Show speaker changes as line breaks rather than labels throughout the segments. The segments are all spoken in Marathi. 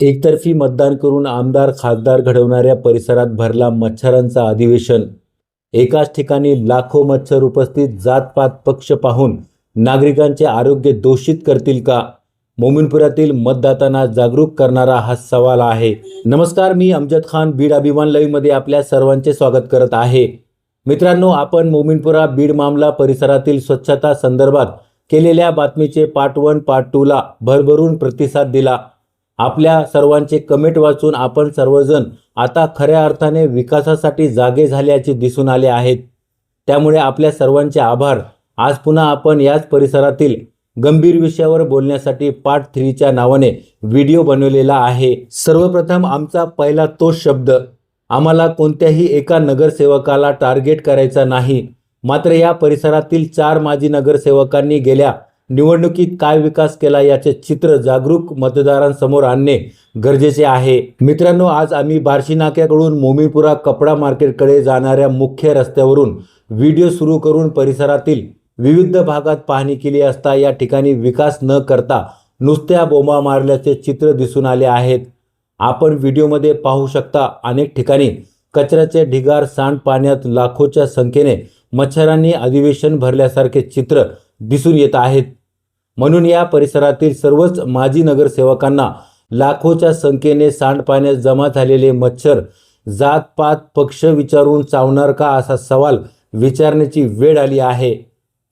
एकतर्फी मतदान करून आमदार खासदार घडवणाऱ्या परिसरात भरला मच्छरांचा अधिवेशन. एकाच ठिकाणी लाखो मच्छर उपस्थित जातपात पक्ष पाहून नागरिकांचे आरोग्य दोषित करतील का? मोमिनपुरातील मतदातांना जागरूक करणारा हा सवाल आहे. नमस्कार मी अमजद खान बीड अभिमान लाईव्हमध्ये आपल्या सर्वांचे स्वागत करत आहे. मित्रांनो आपण मोमिनपुरा बीड मामला परिसरातील स्वच्छता संदर्भात केलेल्या बातमीचे पार्ट वन पार्ट टूला भरभरून प्रतिसाद दिला. आपल्या सर्वांचे कमेंट वाचून आपण सर्वजण आता खऱ्या अर्थाने विकासासाठी जागे झाल्याचे दिसून आले आहेत. त्यामुळे आपल्या सर्वांचे आभार. आज पुन्हा आपण याच परिसरातील गंभीर विषयावर बोलण्यासाठी पार्ट थ्रीच्या नावाने व्हिडिओ बनवलेला आहे. सर्वप्रथम आमचा पहिला तो शब्द आम्हाला कोणत्याही एका नगरसेवकाला टार्गेट करायचा नाही. मात्र या परिसरातील चार माजी नगरसेवकांनी गेल्या निवडणुकीत काय विकास केला याचे चित्र जागरूक मतदारांसमोर आणणे गरजेचे आहे. मित्रांनो आज आम्ही बार्शी नाक्याकडून मोमीपुरा कपडा मार्केटकडे जाणाऱ्या मुख्य रस्त्यावरून व्हिडिओ सुरू करून परिसरातील विविध भागात पाहणी केली असता या ठिकाणी विकास न करता नुसत्या बोंबा मारल्याचे चित्र दिसून आले आहेत. आपण व्हिडिओमध्ये पाहू शकता अनेक ठिकाणी कचऱ्याचे ढिगार सांडपाण्यात लाखोच्या संख्येने मच्छरांनी अधिवेशन भरल्यासारखे चित्र दिसून येत आहेत. म्हणून या परिसरातील सर्वच माजी नगरसेवकांना लाखोच्या संख्येने सांडपाण्यात जमा झालेले मच्छर जातपात पक्ष विचारून चावणार का असा सवाल विचारण्याची वेळ आली आहे.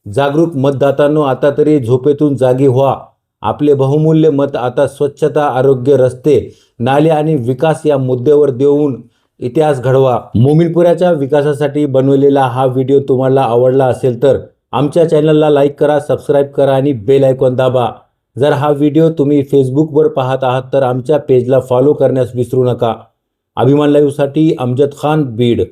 जागरूक मतदातांनो आता तरी झोपेतून जागी व्हा. आपले बहुमूल्य मत आता स्वच्छता आरोग्य रस्ते नाले आणि विकास या मुद्द्यावर देऊन इतिहास घडवा. मोमिनपुराच्या विकासासाठी बनवलेला हा व्हिडिओ तुम्हाला आवडला असेल तर आमच्या चॅनलला लाईक करा सबस्क्राईब करा आणि बेल आयकॉन दाबा. जर हा व्हिडिओ तुम्ही फेसबुकवर पाहत आहात तर आमच्या पेजला फॉलो करण्यास विसरू नका. अभिमान लाईव्हसाठी अमजद खान बीड.